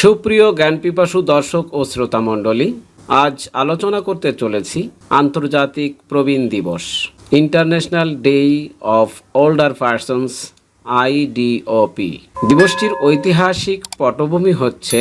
সুপ্রিয় জ্ঞানপিপাসু দর্শক ও শ্রোতা মণ্ডলী, আজ আলোচনা করতে চলেছি আন্তর্জাতিক প্রবীণ দিবস, international day of older persons IDOP দিবসটির ঐতিহাসিক পটভূমি হচ্ছে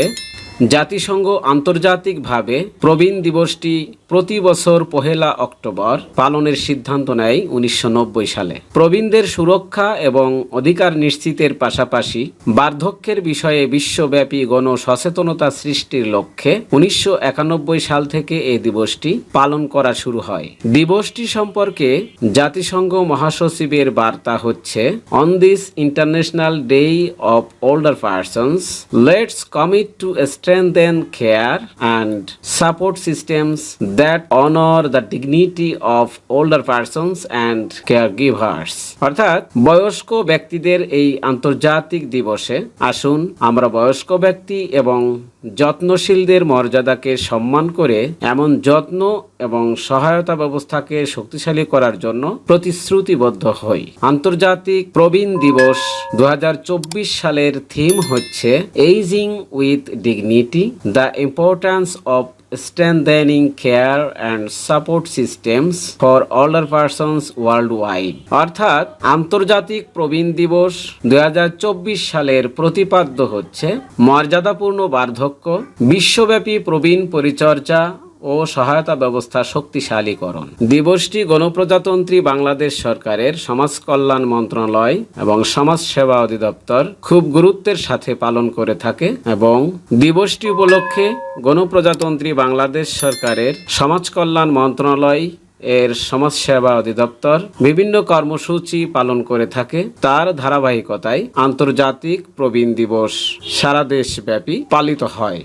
জাতিসংঘ আন্তর্জাতিকভাবে প্রবীণ দিবসটি প্রতি বছর পহেলা অক্টোবর পালনের সিদ্ধান্ত নেয় উনিশশো নব্বই সালে। প্রবীণদের সুরক্ষা এবং অধিকার নিশ্চিতের পাশাপাশি বার্ধক্যের বিষয়ে বিশ্বব্যাপী গণ সচেতনতা সৃষ্টির লক্ষ্যে উনিশশো একানব্বই সাল থেকে এই দিবসটি পালন করা শুরু হয়। দিবসটি সম্পর্কে জাতিসংঘ মহাসচিবের বার্তা হচ্ছে on this international day of older persons let's commit to strengthen care and support systems that honor the dignity of older persons and caregivers অর্থাৎ বয়স্ক ব্যক্তিদের এই আন্তর্জাতিক দিবসে আসুন আমরা বয়স্ক ব্যক্তি এবং যত্নশীলদের মর্যাদাকে সম্মান করে এমন যত্ন এবং সহায়তা ব্যবস্থাকে শক্তিশালী করার জন্য প্রতিশ্রুতিবদ্ধ হই। আন্তর্জাতিক প্রবীণ দিবস দু হাজার চব্বিশ সালের থিম হচ্ছে ageing with dignity the importance of strengthening and support systems for for older world worldwide. অর্থাৎ আন্তর্জাতিক প্রবীণ দিবস দু হাজার চব্বিশ সালের প্রতিপাদ্য হচ্ছে মর্যাদাপূর্ণ বার্ধক্য, বিশ্বব্যাপী প্রবীণ পরিচর্যা ও সহায়তা ব্যবস্থা শক্তিশালীকরণ। দিবসটি গণপ্রজাতন্ত্রী বাংলাদেশ সরকারের সমাজ কল্যাণ মন্ত্রণালয় এবং সমাজ সেবা অধিদপ্তর খুব গুরুত্বের সাথে পালন করে থাকে এবং দিবসটি উপলক্ষে গণপ্রজাতন্ত্রী বাংলাদেশ সরকারের সমাজ কল্যাণ মন্ত্রণালয় এর সমাজসেবা অধিদপ্তর বিভিন্ন কর্মসূচি পালন করে থাকে। তার ধারাবাহিকতায় আন্তর্জাতিক প্রবীণ দিবস সারা দেশব্যাপী পালিত হয়।